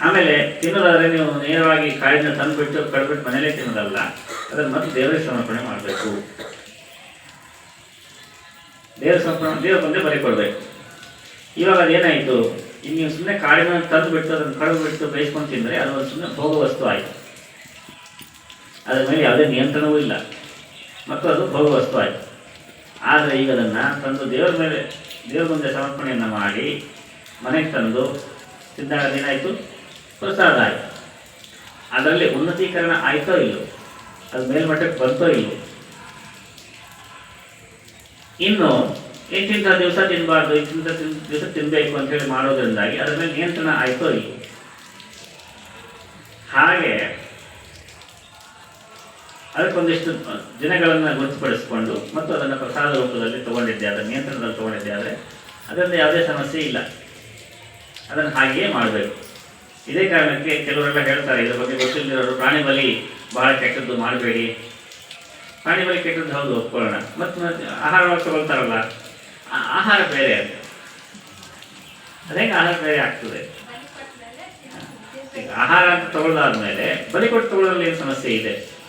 ಆಮೇಲೆ ತಿನ್ನೋದಾದ್ರೆ ನೀವು ನೇರವಾಗಿ ಕಾಳಿನ ತಂದುಬಿಟ್ಟು ಕಡ್ಬಿಟ್ಟು ಮನೇಲೇ ತಿನ್ನೋದಲ್ಲ, ಅದನ್ನು ಮತ್ತೆ ದೇವರ ಸಮರ್ಪಣೆ ಮಾಡಬೇಕು. ದೇವರ ಸಮರ್ಪಣೆ ದೇವರ ಮುಂದೆ ಬರಿಕೊಡ್ಬೇಕು. ಇವಾಗ ಅದೇನಾಯಿತು? ಈಗ ನೀವು ಸುಮ್ಮನೆ ಕಾಳಿನ ತಂದುಬಿಟ್ಟು ಅದನ್ನು ಕಡ್ಬಿಟ್ಟು ಬೇಯಿಸ್ಕೊಂಡು ತಿಂದರೆ ಅದು ಒಂದು ಸುಮ್ಮನೆ ಭೋಗ ವಸ್ತು ಆಯಿತು. ಅದರ ಮೇಲೆ ಯಾವುದೇ ನಿಯಂತ್ರಣವೂ ಇಲ್ಲ. ಮತ್ತು ಅದು ಭೋಗ ವಸ್ತು ಆಯಿತು. ಆದರೆ ಈಗ ಅದನ್ನು ತಂದು ದೇವರ ಮೇಲೆ ದೇವರ ಮುಂದೆ ಸಮರ್ಪಣೆಯನ್ನು ಮಾಡಿ ಮನೆಗೆ ತಂದು ತಿಂದಾಗ ಅದೇನಾಯಿತು? ಪ್ರಸಾದ ಆಯಿತು ಅದರಲ್ಲಿ ಉನ್ನತೀಕರಣ ಆಯ್ತೋ ಇಲ್ಲೋ? ಅದು ಮೇಲ್ಮಟ್ಟಕ್ಕೆ ಬಂತೋ ಇಲ್ಲೋ? ಇನ್ನು ಇಂತಿಂಥ ದಿವಸ ತಿನ್ನಬಾರ್ದು ಇಂತಿಂಥ ದಿವಸ ತಿನ್ನಬೇಕು ಅಂತೇಳಿ ಮಾಡೋದ್ರಿಂದಾಗಿ ಅದರ ಮೇಲೆ ನಿಯಂತ್ರಣ ಆಯ್ತೋ ಇಲ್ಲೋ? ಹಾಗೆ ಅದಕ್ಕೊಂದಿಷ್ಟು ದಿನಗಳನ್ನು ಗೊತ್ತುಪಡಿಸಿಕೊಂಡು ಮತ್ತು ಅದನ್ನು ಪ್ರಸಾದ ರೂಪದಲ್ಲಿ ತಗೊಂಡಿದ್ದೆ ಅದರ ನಿಯಂತ್ರಣದಲ್ಲಿ ತಗೊಂಡಿದ್ದೆ, ಆದರೆ ಅದರಿಂದ ಯಾವುದೇ ಸಮಸ್ಯೆ ಇಲ್ಲ. ಅದನ್ನು ಹಾಗೆಯೇ ಮಾಡಬೇಕು. ಇದೇ ಕಾರಣಕ್ಕೆ ಕೆಲವರೆಲ್ಲ ಹೇಳ್ತಾರೆ, ಇದ್ರ ಬಗ್ಗೆ ಗೊತ್ತಿಲ್ಲದಿರೋರು ಪ್ರಾಣಿ ಬಲಿ ಬಹಳ ಕೆಟ್ಟದ್ದು ಮಾಡಬೇಡಿ. ಪ್ರಾಣಿ ಬಲಿ ಕೆಟ್ಟದ್ದು ಹೌದು, ಒಪ್ಕೊಳ್ಳೋಣ. ಮತ್ತು ಆಹಾರವಾಗಿ ತಗೊಳ್ತಾರಲ್ಲ ಆಹಾರ ಬೇರೆ ಅದು. ಅದೇ ಆಹಾರ ಬೇರೆ ಆಗ್ತದೆ. ಆಹಾರ ಅಂತ ತಗೊಳ್ಳಾದ್ಮೇಲೆ ಬಲಿ ಕೊಟ್ಟು ತಗೊಳ್ಳೋದ್ರಲ್ಲಿ ಏನು ಸಮಸ್ಯೆ ಇದೆ?